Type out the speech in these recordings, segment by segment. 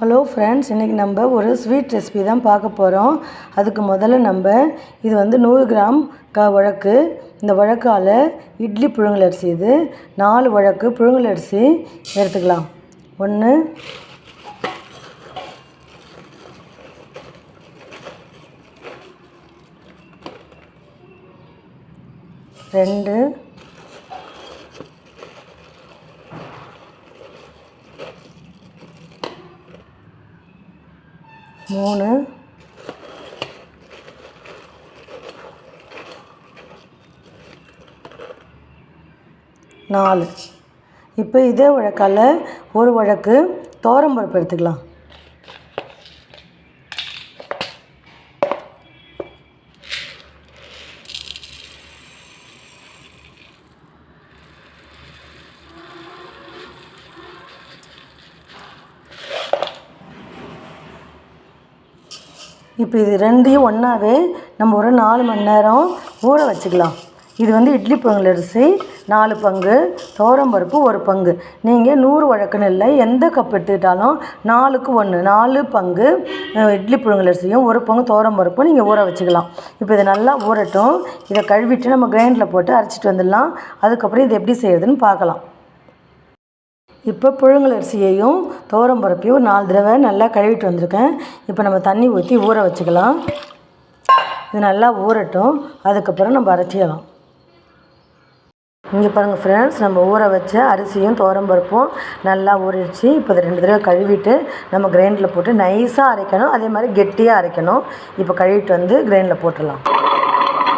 Hello friends இன்றைக்கி நம்ம ஒரு ஸ்வீட் ரெசிபி தான் பார்க்க போகிறோம் அதுக்கு முதல்ல நம்ம இது வந்து நூறு கிராம் க வழக்கு இந்த வழக்கால் இட்லி புழுங்கல் அரிசி இது. நாலு வழக்கு புழுங்கல் அரிசி எடுத்துக்கலாம். ஒன்று ரெண்டு மூணு. நாலு. இப்போ இதே வழக்கால் ஒரு வழக்கு துவரம்பருப்பு எடுத்துக்கலாம். இப்போ இது ரெண்டையும் ஒன்றாவே நம்ம ஒரு நாலு மணி நேரம் ஊற வச்சுக்கலாம். இது வந்து இட்லி பொங்கல் அரிசி நாலு பங்கு துவரம்பருப்பு ஒரு பங்கு. நீங்கள் நூறு வழக்குன்னு இல்லை எந்த கப் எடுத்துக்கிட்டாலும் நாலுக்கு ஒன்று நாலு பங்கு இட்லி புழுங்கல் அரிசியும் ஒரு பங்கு துவரம்பருப்பும் நீங்கள் ஊற வச்சுக்கலாம். இப்போ இதை நல்லா ஊறட்டும். இதை கழுவிட்டு நம்ம கிரைண்டரில் போட்டு அரைச்சிட்டு வந்துடலாம். அதுக்கப்புறம் இது எப்படி செய்கிறதுன்னு பார்க்கலாம். இப்போ புழுங்கல் அரிசியையும் துவரம் பருப்பையும் நாலு தடவை நல்லா கழுவிட்டு வந்திருக்கேன். இப்போ நம்ம தண்ணி ஊற்றி ஊற வச்சுக்கலாம். இது நல்லா ஊறட்டும். அதுக்கப்புறம் நம்ம அரைச்சிக்கலாம் இங்கே பாருங்கள் ஃப்ரெண்ட்ஸ் நம்ம ஊற வச்ச அரிசியும் துவரம் பருப்பும் நல்லா ஊறிடுச்சு. இப்போ இதை ரெண்டு தடவை கழுவிட்டு நம்ம கிரைண்டரில் போட்டு நைஸாக அரைக்கணும். அதே மாதிரி கெட்டியாக அரைக்கணும். இப்போ கழுவிட்டு வந்து கிரைண்டில் போட்டுடலாம்.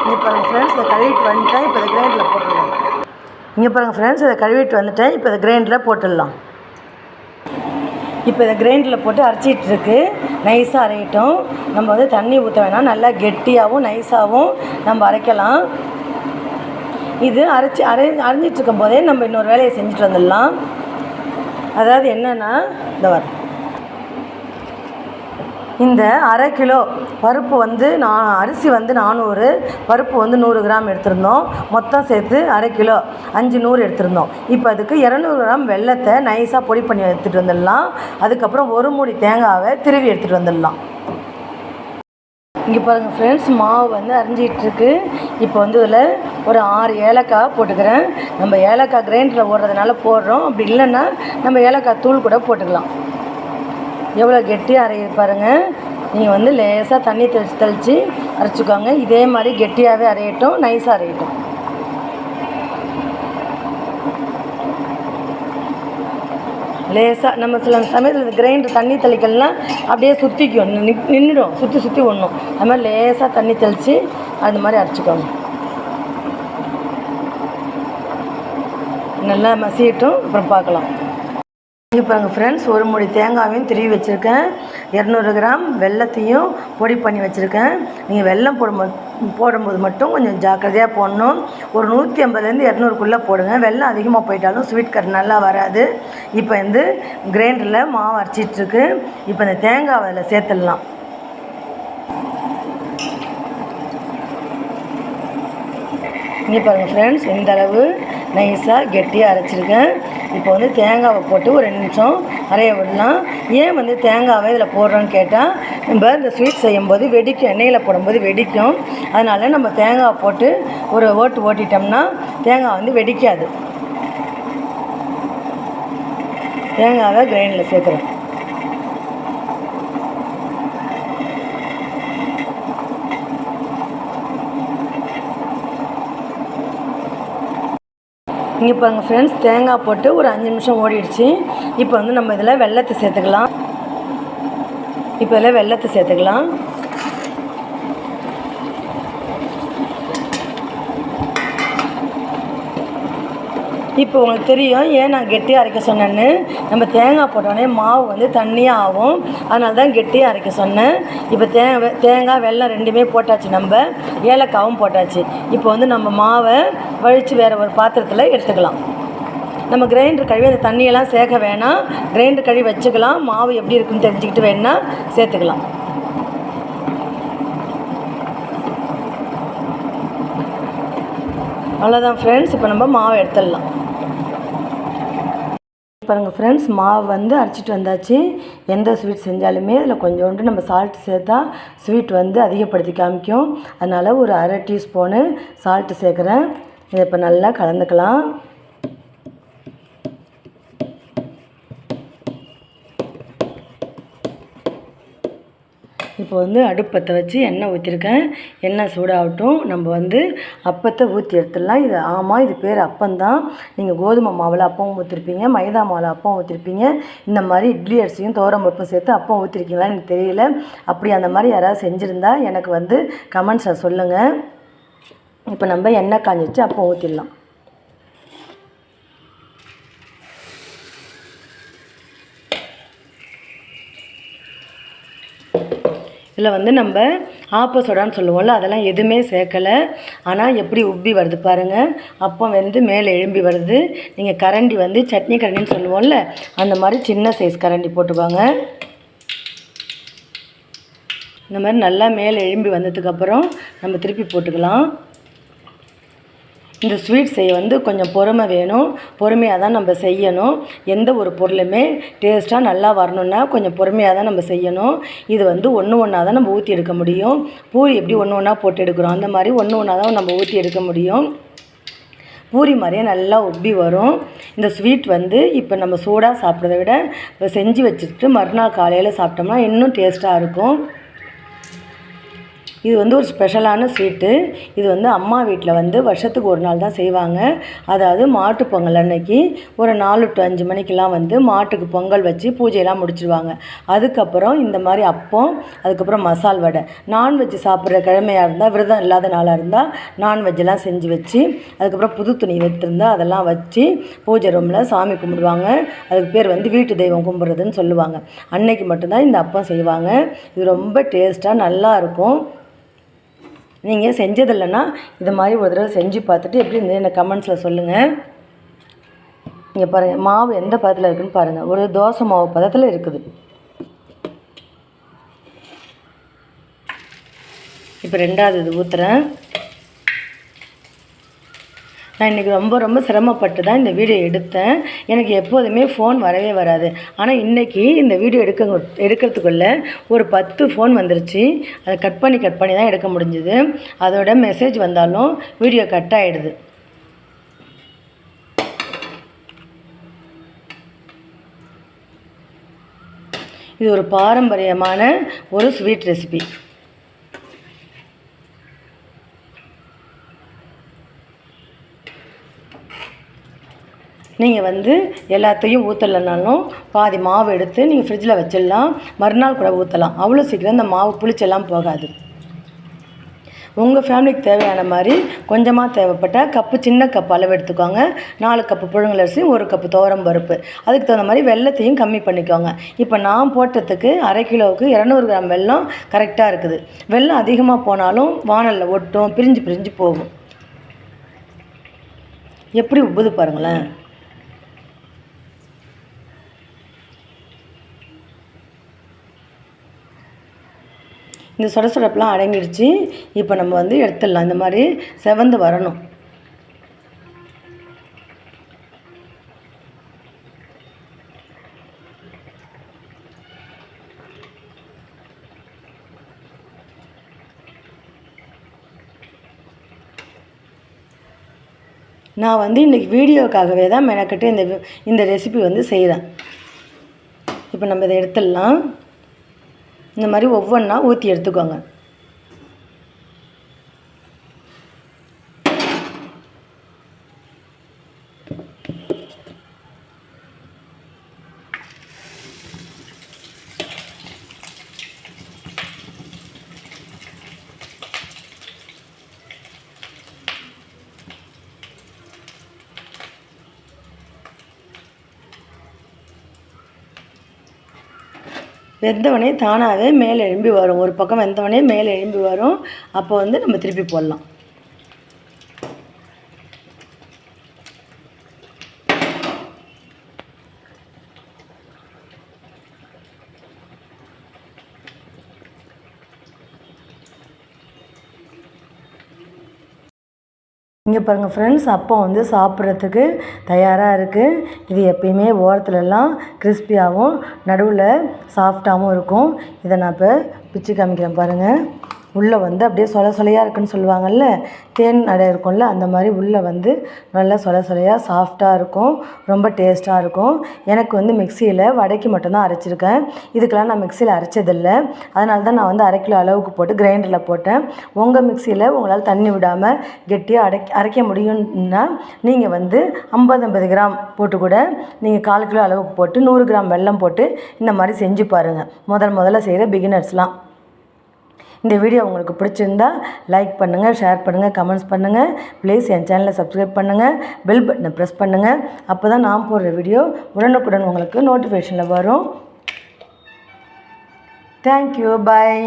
இங்கே பாருங்கள் ஃப்ரெண்ட்ஸ் இதை கழுவிட்டு வந்துட்டேன். இப்போ இதை கிரைண்டில் போட்டு இங்கே பாருங்கள் ஃப்ரெண்ட்ஸ் இதை கழுவிட்டு வந்துட்டேன் இப்போ இதை கிரைண்டரில் போட்டுடலாம். இப்போ இதை கிரைண்டரில் போட்டு அரைச்சிட்ருக்கு நைஸாக அரையட்டும். நம்ம வந்து தண்ணி ஊற்ற வேணாம். நல்லா கெட்டியாகவும் நைஸாகவும் நம்ம அரைக்கலாம். இது அரைச்சி அரை அரைஞ்சிட்ருக்கும் போதே நம்ம இன்னொரு வேலையை செஞ்சுட்டு வந்துடலாம். அதாவது என்னென்னா இந்த வர இந்த அரை கிலோ பருப்பு வந்து நான் அரிசி வந்து நானூறு பருப்பு வந்து நூறு கிராம் எடுத்திருந்தோம். மொத்தம் சேர்த்து அரை கிலோ அஞ்சு நூறு எடுத்திருந்தோம். இப்போ அதுக்கு இரநூறு கிராம் வெல்லத்தை நைஸாக பொடி பண்ணி எடுத்துகிட்டு வந்துடலாம். அதுக்கப்புறம் ஒரு மூடி தேங்காவை திருவி எடுத்துகிட்டு வந்துடலாம். இங்கே பாருங்கள் ஃப்ரெண்ட்ஸ் மாவு வந்து அரிஞ்சிகிட்ருக்கு இப்போ வந்து இதில் ஒரு ஆறு ஏலக்காய் போட்டுக்கிறேன். நம்ம ஏலக்காய் கிரைண்டரில் ஓடுறதுனால போடுறோம். அப்படி இல்லைன்னா நம்ம ஏலக்காய் தூள் கூட போட்டுக்கலாம். எவ்வளோ கெட்டியாக அரைய பாருங்கள் நீங்கள் வந்து லேசாக தண்ணி தெளித்து தெளித்து அரைச்சிக்கோங்க. இதே மாதிரி கெட்டியாகவே அரையட்டும் நைஸாக அரையட்டும். லேசாக நம்ம சில சமயத்தில் கிரைண்டர் தண்ணி தெளிக்கலாம் அப்படியே சுற்றிக்கும் நின்றுடும் சுற்றி சுற்றி ஒன்றும் அது மாதிரி லேசாக தண்ணி தெளித்து அது மாதிரி அரைச்சிக்கோங்க. நல்லா மசியட்டும். அப்புறம் பார்க்கலாம். இங்கே பாருங்கள் ஃப்ரெண்ட்ஸ் ஒரு மூடி தேங்காயும் திருவி வச்சுருக்கேன். இரநூறு கிராம் வெல்லத்தையும் பொடி பண்ணி வச்சுருக்கேன். நீங்கள் வெல்லம் போடும்போது போடும்போது மட்டும் கொஞ்சம் ஜாக்கிரதையாக போடணும். ஒரு நூற்றி ஐம்பதுலேருந்து இரநூறுக்குள்ளே போடுங்க. வெள்ளம் அதிகமாக போயிட்டாலும் ஸ்வீட் கட் நல்லா வராது. இப்போ வந்து கிரைண்டரில் மாவு அரைச்சிட்ருக்கு. இப்போ இந்த தேங்காவை அதில் சேர்த்துடலாம். இங்கே பாருங்கள் ஃப்ரெண்ட்ஸ் இந்த அளவு நைஸாக கெட்டியாக அரைச்சிருக்கேன். இப்போ வந்து தேங்காவை போட்டு ஒரு ரெண்டு நிமிஷம் அரைய விடலாம். ஏன் வந்து தேங்காவை இதில் போடுறோன்னு கேட்டால் நம்ம இந்த ஸ்வீட் செய்யும்போது வெடிக்கும் எண்ணெயில் போடும்போது வெடிக்கும். அதனால் நம்ம தேங்காவை போட்டு ஒரு ஓட்டு ஓட்டிட்டோம்னா தேங்காய் வந்து வெடிக்காது. தேங்காவை கிரைண்டில் சேர்க்குறோம் இங்கே பாருங்கள் ஃப்ரெண்ட்ஸ் தேங்காய் போட்டு ஒரு அஞ்சு நிமிஷம் ஓடிடுச்சு. இப்போ வந்து நம்ம இதில் வெள்ளத்தை சேர்த்துக்கலாம். இப்போ இதில் வெள்ளத்தை சேர்த்துக்கலாம். இப்போ உங்களுக்கு தெரியும் ஏன் நான் கெட்டியாக அரைக்க சொன்னேன்னு? நம்ம தேங்காய் போட்டோடனே மாவு வந்து தண்ணியாக ஆகும். அதனால தான் கெட்டியாக அரைக்க சொன்னேன். இப்போ தே தேங்காய் வெல்லம் ரெண்டுமே போட்டாச்சு நம்ம. ஏலக்காவும் போட்டாச்சு. இப்போ வந்து நம்ம மாவை வழித்து வேறு ஒரு பாத்திரத்தில் எடுத்துக்கலாம். நம்ம கிரைண்டர் கழுவி அந்த தண்ணியெல்லாம் சேர்க்க வேணாம். கிரைண்டர் கழுவி வச்சுக்கலாம். மாவு எப்படி இருக்குன்னு தெரிஞ்சுக்கிட்டு வேணால் சேர்த்துக்கலாம். அவ்வளோதான் ஃப்ரெண்ட்ஸ் இப்போ நம்ம மாவு எடுத்துடலாம். பாருங்கள் ஃப்ரெண்ட்ஸ் மாவு வந்து அரைச்சிட்டு வந்தாச்சு. எந்த ஸ்வீட் செஞ்சாலுமே அதில் கொஞ்சோண்டு நம்ம சால்ட் சேர்த்தா ஸ்வீட் வந்து அதிகப்படுத்தி காமிக்கும். அதனால் ஒரு அரை டீஸ்பூனு சால்ட்டு சேர்க்குறேன். இதை இப்போ நல்லா கலந்துக்கலாம். இப்போ வந்து அடுப்பத்தை வச்சு எண்ணெய் ஊற்றிருக்கேன் எண்ணெய் சூடாகட்டும். நம்ம வந்து அப்பத்தை ஊற்றி எடுத்துடலாம். இது ஆமாம் இது பேர் அப்பந்தான் நீங்கள் கோதுமை மாவில் அப்பவும் ஊற்றிருப்பீங்க மைதா மாவில் அப்பவும் ஊற்றிருப்பீங்க இந்த மாதிரி இட்லி அரிசியும் தோரம் பருப்பும் சேர்த்து அப்பம் ஊற்றிருக்கீங்களா எனக்கு தெரியல. அப்படி அந்த மாதிரி யாராவது செஞ்சுருந்தா எனக்கு வந்து கமெண்ட்ஸை சொல்லுங்கள் இப்போ நம்ம எண்ணெய் காஞ்சிச்சு அப்போ ஊற்றிடலாம் இதில் வந்து நம்ம ஆப்பசோடான்னு சொல்லுவோம்ல அதெல்லாம் எதுவுமே சேர்க்கலை. ஆனால் எப்படி உப்பி வருது பாருங்கள் அப்போ வந்து மேலே எழும்பி வருது. நீங்கள் கரண்டி வந்து சட்னி கரண்டின்னு சொல்லுவோம்ல அந்த மாதிரி சின்ன சைஸ் கரண்டி போட்டுக்கோங்க. இந்த மாதிரி நல்லா மேலே எழும்பி வந்ததுக்கப்புறம் நம்ம திருப்பி போட்டுக்கலாம். இந்த ஸ்வீட் செய்ய வந்து கொஞ்சம் பொறுமை வேணும். பொறுமையாக தான் நம்ம செய்யணும். எந்த ஒரு பொருளுமே டேஸ்ட்டாக நல்லா வரணுன்னா கொஞ்சம் பொறுமையாக தான் நம்ம செய்யணும். இது வந்து ஒன்று ஒன்றா தான் நம்ம ஊற்றி எடுக்க முடியும். பூரி எப்படி ஒன்று ஒன்றா போட்டு எடுக்கிறோம்? அந்த மாதிரி ஒன்று ஒன்றா தான் நம்ம ஊற்றி எடுக்க முடியும். பூரி மாதிரியே நல்லா உப்பி வரும். இந்த ஸ்வீட் வந்து இப்போ நம்ம சூடாக சாப்பிட்றத விட இப்போ செஞ்சு வச்சுட்டு மறுநாள் காலையில் சாப்பிட்டோம்னா இன்னும் டேஸ்ட்டாக இருக்கும். இது வந்து ஒரு ஸ்பெஷலான ஸ்வீட்டு இது வந்து அம்மா வீட்டில் வந்து வருஷத்துக்கு ஒரு நாள் தான் செய்வாங்க. அதாவது மாட்டு பொங்கல் அன்னைக்கு ஒரு நாலு டு அஞ்சு மணிக்கெலாம் வந்து மாட்டுக்கு பொங்கல் வச்சு பூஜையெல்லாம் முடிச்சிடுவாங்க அதுக்கப்புறம் இந்த மாதிரி அப்பம் அதுக்கப்புறம் மசால் வடை. நான்வெஜ் சாப்பிட்ற கிழமையாக இருந்தால் விரதம் இல்லாத நாளாக இருந்தால் நான்வெஜ்லாம் செஞ்சு வச்சு அதுக்கப்புறம் புது துணி வைத்திருந்தா அதெல்லாம் வச்சு பூஜை ரூமில் சாமி கும்பிடுவாங்க. அதுக்கு பேர் வந்து வீட்டு தெய்வம் கும்பிட்றதுன்னு சொல்லுவாங்க. அன்னைக்கு மட்டும்தான் இந்த அப்பம் செய்வாங்க. இது ரொம்ப டேஸ்ட்டாக நல்லா இருக்கும். நீங்கள் செஞ்சதில்லைன்னா இது மாதிரி ஒரு தடவை செஞ்சு பார்த்துட்டு எப்படி இருந்தது எனக்கு கமெண்ட்ஸில் சொல்லுங்கள் இங்கே பாருங்கள் மாவு எந்த பதத்தில் இருக்குதுன்னு பாருங்கள் ஒரு தோசை மாவு பதத்தில் இருக்குது. இப்போ ரெண்டாவது இது ஊற்றுறேன் நான் இன்றைக்கி ரொம்ப ரொம்ப சிரமப்பட்டு தான் இந்த வீடியோ எடுத்தேன். எனக்கு எப்போதுமே ஃபோன் வரவே வராது. ஆனால் இன்றைக்கி இந்த வீடியோ எடுக்க எடுக்கிறதுக்குள்ளே ஒரு பத்து ஃபோன் வந்துருச்சு. அதை கட் பண்ணி கட் பண்ணி தான் எடுக்க முடிஞ்சுது. அதோட மெசேஜ் வந்தாலும் வீடியோ கட் ஆகிடுது இது ஒரு பாரம்பரியமான ஒரு ஸ்வீட் ரெசிபி நீங்கள் வந்து எல்லாத்தையும் ஊற்றலைனாலும் பாதி மாவு எடுத்து நீங்கள் ஃப்ரிட்ஜில் வச்சிடலாம். மறுநாள் கூட ஊற்றலாம் அவ்வளோ சீக்கிரம் இந்த மாவு புளிச்செல்லாம் போகாது. உங்கள் ஃபேமிலிக்கு தேவையான மாதிரி கொஞ்சமாக தேவைப்பட்டால் கப்பு சின்ன கப் அளவு எடுத்துக்கோங்க. நாலு கப்பு புழுங்கலரிசி ஒரு கப்பு துவரம் பருப்பு. அதுக்கு தகுந்த மாதிரி வெள்ளத்தையும் கம்மி பண்ணிக்கோங்க. இப்போ நான் போட்டதுக்கு அரை கிலோவுக்கு இரநூறு கிராம் வெல்லம் கரெக்டாக இருக்குது. வெள்ளம் அதிகமாக போனாலும் வானலில் ஒட்டும் பிரிஞ்சு பிரிஞ்சு போகும். எப்படி உப்புது பாருங்களேன். இந்த சொட சொடப்பெலாம் அடங்கிடுச்சு இப்போ நம்ம வந்து எடுத்துடலாம். இந்த மாதிரி செவந்து வரணும். நான் வந்து இன்றைக்கி வீடியோக்காகவே தான் மெனக்கட்டு இந்த இந்த ரெசிபி வந்து செய்கிறேன் இப்போ நம்ம இதை எடுத்துடலாம். இந்த மாதிரி ஒவ்வொன்றா ஊற்றி எடுத்துக்கோங்க. வெந்தவனே தானாகவே மேலே எழும்பி வரும். ஒரு பக்கம் வெந்தவனே மேலே எழும்பி வரும். அப்போ வந்து நம்ம திருப்பி போடலாம். இங்கே பாருங்கள் ஃப்ரெண்ட்ஸ் அப்பம் வந்து சாப்பிட்றதுக்கு தயாராக இருக்குது இது எப்பயுமே ஓரத்துலலாம் கிறிஸ்பியாகவும் நடுவில் சாஃப்டாகவும் இருக்கும். இதை நான் இப்போ பிச்சு காமிக்கிறேன் பாருங்கள் உள்ளே வந்து அப்படியே சொல சொலையாக இருக்குன்னு சொல்லுவாங்கல்ல தேன் அடை இருக்கும்ல அந்த மாதிரி உள்ளே வந்து நல்லா சொல சொலையாக சாஃப்டாக இருக்கும் ரொம்ப டேஸ்ட்டாக இருக்கும். எனக்கு வந்து மிக்சியில் வடைக்கு மட்டும்தான் அரைச்சிருக்கேன். இதுக்கெல்லாம் நான் மிக்சியில் அரைச்சதில்லை. அதனால தான் நான் வந்து அரை கிலோ அளவுக்கு போட்டு கிரைண்டரில் போட்டேன். உங்கள் மிக்சியில் உங்களால் தண்ணி விடாமல் கெட்டியாக அடைக்க அரைக்க முடியும்னா நீங்கள் வந்து ஐம்பது ஐம்பது கிராம் போட்டு கூட நீங்கள் கால் கிலோ அளவுக்கு போட்டு நூறு கிராம் வெல்லம் போட்டு இந்த மாதிரி செஞ்சு பாருங்கள் முதல் முதல்ல செய்கிற பிகினர்ஸ்லாம் இந்த வீடியோ உங்களுக்கு பிடிச்சிருந்தா லைக் பண்ணுங்கள் ஷேர் பண்ணுங்கள் கமெண்ட்ஸ் பண்ணுங்கள் ப்ளீஸ் என் சேனலை சப்ஸ்கிரைப் பண்ணுங்கள் பெல் பட்டனை ப்ரெஸ் பண்ணுங்கள் அப்போ தான் நான் போடுற வீடியோ உடனுக்குடன் உங்களுக்கு நோட்டிஃபிகேஷனில் வரும். Thank you bye